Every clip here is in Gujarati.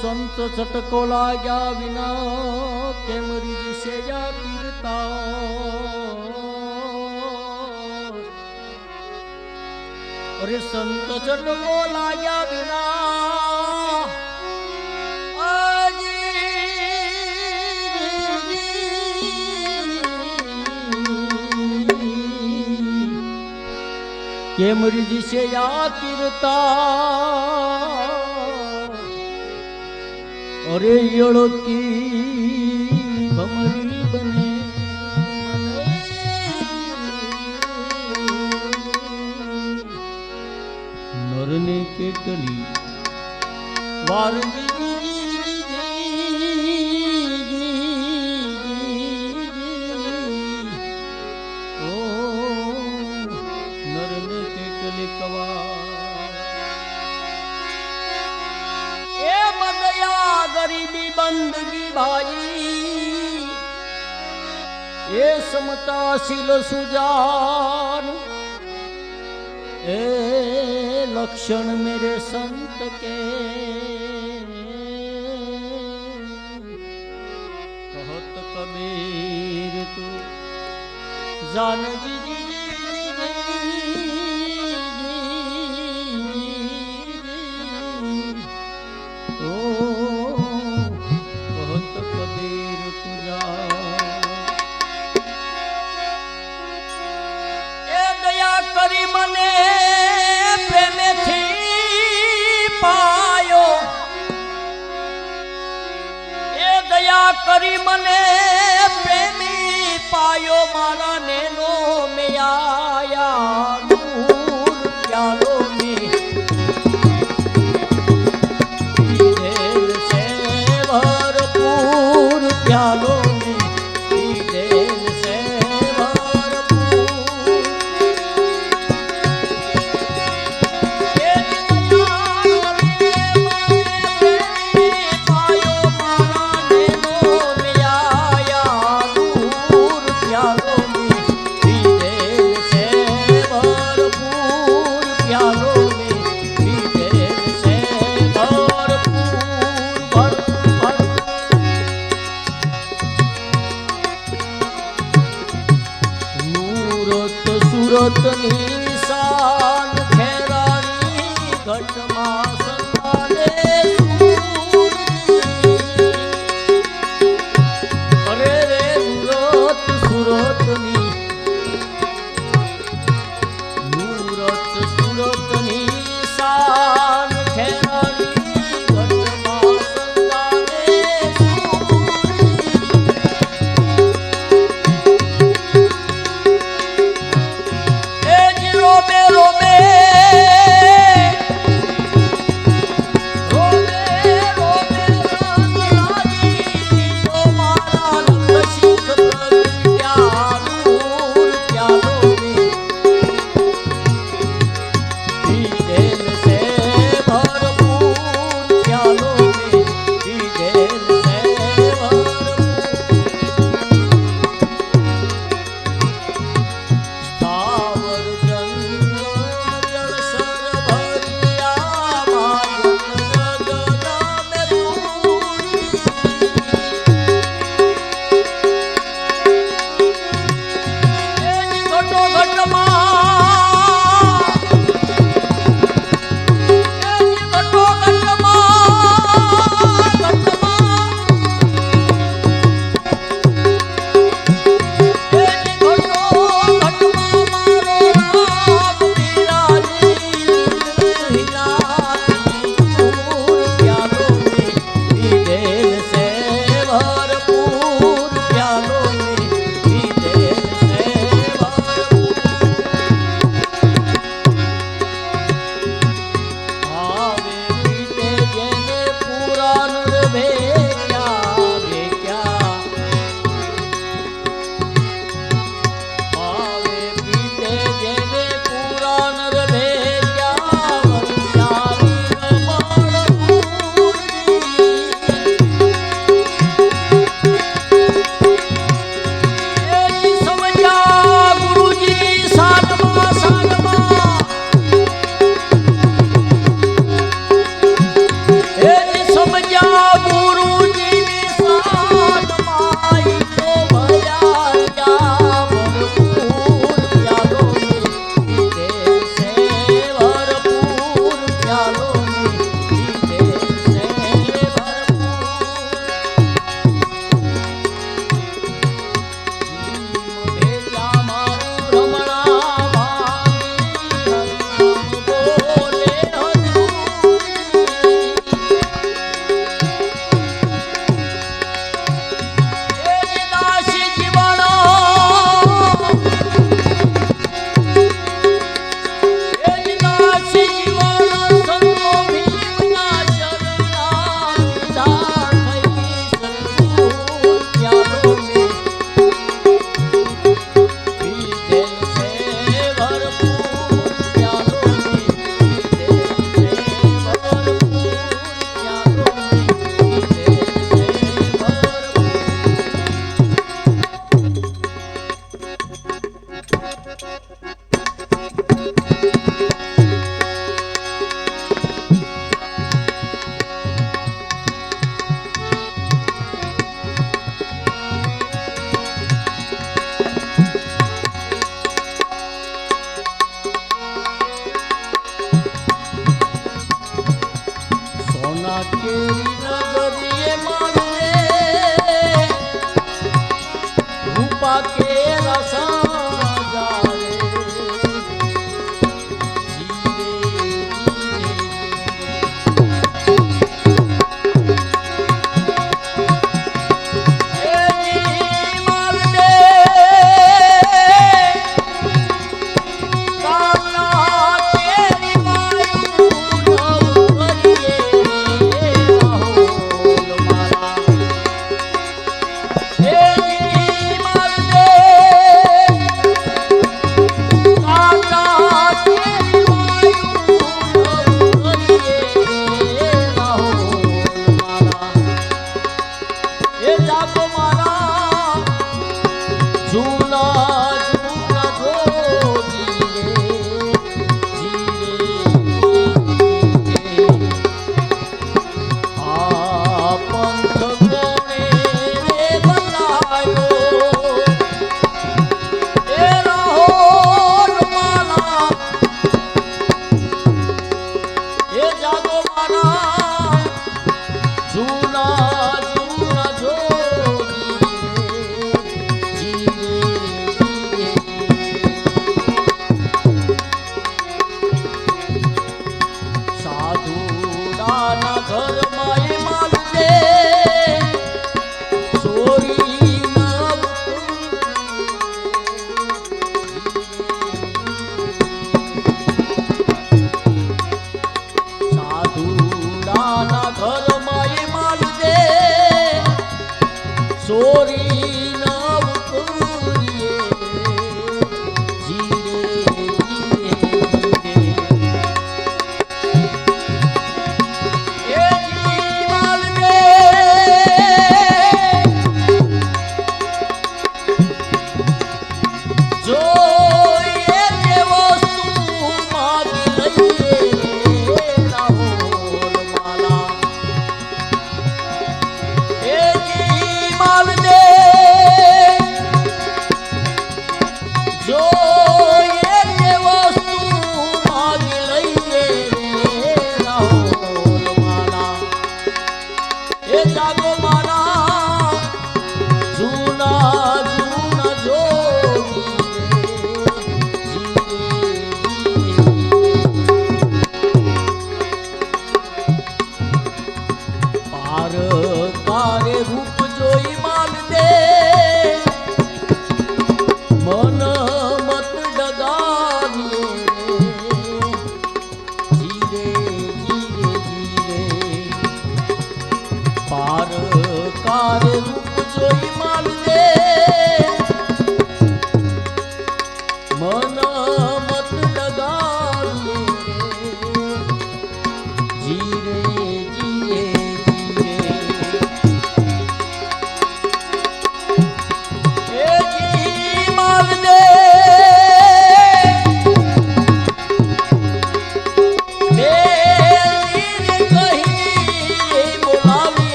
સંત છટકો લાગ્યા વિના કેમ રીજશે યા કીર્તા? અરે સંત છટકો લાગ્યા વિના કેમ રીજશે યા કીર્તા? અરે યળકી ભમરી બને. નરને કેટલી વાર સમતાશીલ સુજાન. એ લક્ષણ મેરે સંત કે. કહત કબીર તું. જાનજી કરી મને પ્રેમી પાયો મારા.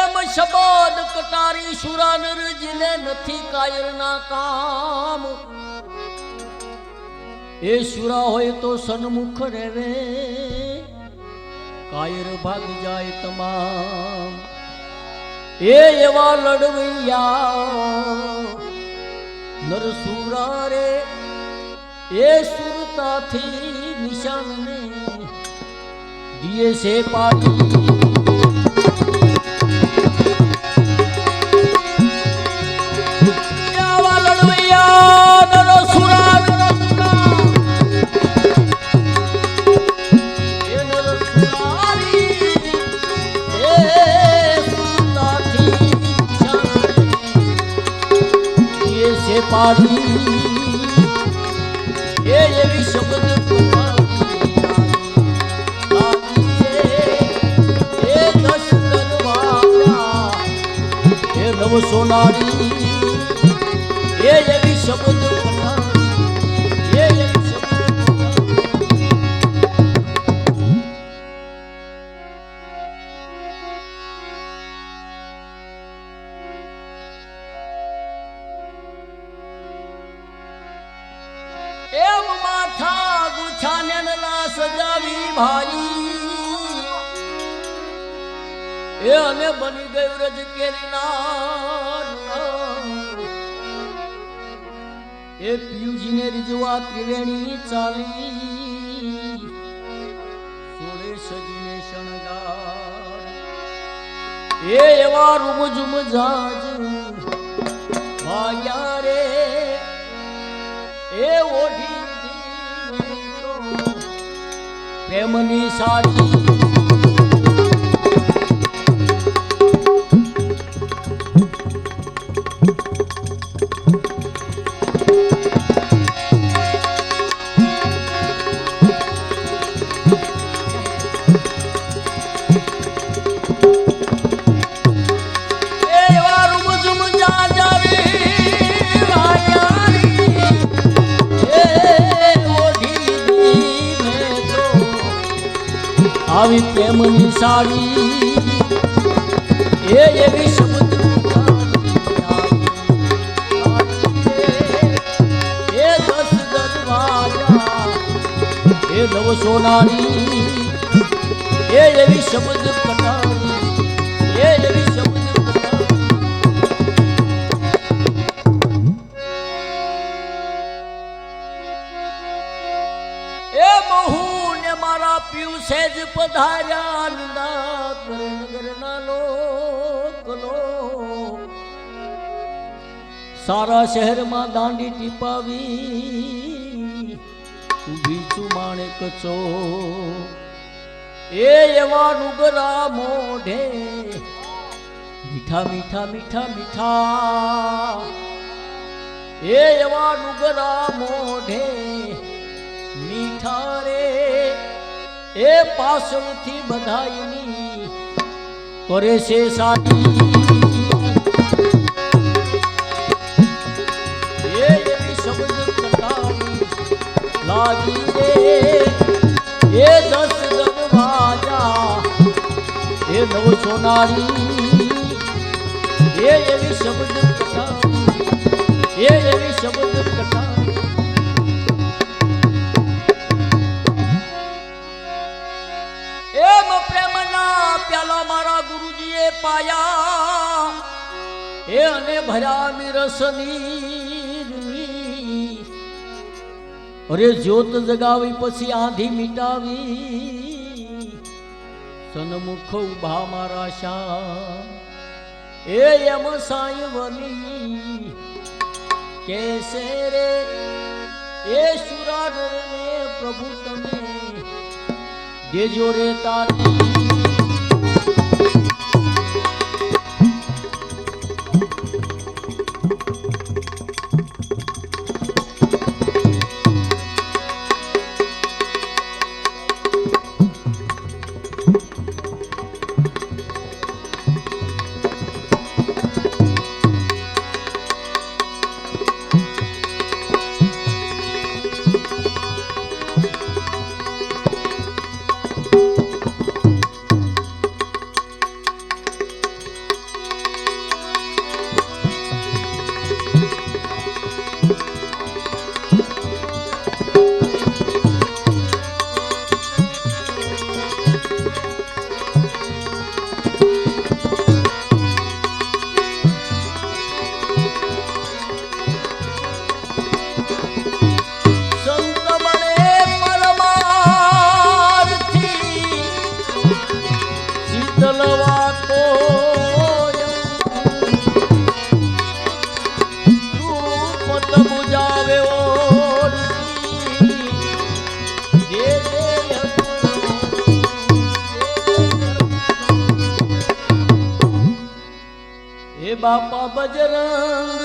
એમ શબોદ કટારી સુરાનર જીને નથી કાયર ના કામ. એ સુરા હોય તો સન્મુખ રહેવે. કાયર ભાગ જાય તમામ. એ એવા લડવૈયા નરસુરા રે. એ સુરતાથી નિશાનને દિયે છે પાડી પાડી એ એવી શબ્દ નવ સોનારી ભાઈ એ અને બની ગયું રજ કેરીના એ પિયુજીને રીજવા ત્રિવેણી ચાલી. સોળે સજીને એ એવા રૂમ ઝુમ જાજ ભાગ્યા રે. એ ઓઢી પ્રેમની સાડી આવી પ્રેમની સાડી. એ એવી શબ્દ એ નવ સોનારી એ એવી શબ્દ સેજ પધાર્યા નગરના લોકલો સારા શહેરમાં દાંડી ટીપાવી, ઊભી છું માણેક ચો એ એવા ડુગરા મોઢે, મીઠા મીઠા મીઠા મીઠા. એ એવા ડુગરા મોઢે, મીઠા રે. એ પાસળથી બધાયની કરે છે સાડી લાગી રે. એ દસ દરવાજા એ નવ સોનારી. એ એવી શબ્દ એ એવી શબ્દ પાયા. અને ભર્યા મિરસની અરે જ્યોત જગાવી પછી આંધી મિટાવી. સન્મુખ ઊભા મારા શા એ એમ સાંઈ કેસે રે? એ સુરાગર પ્રભુ તમે. દેજો રે તારી હે બાપા બજરંગ દાસ બંગાળા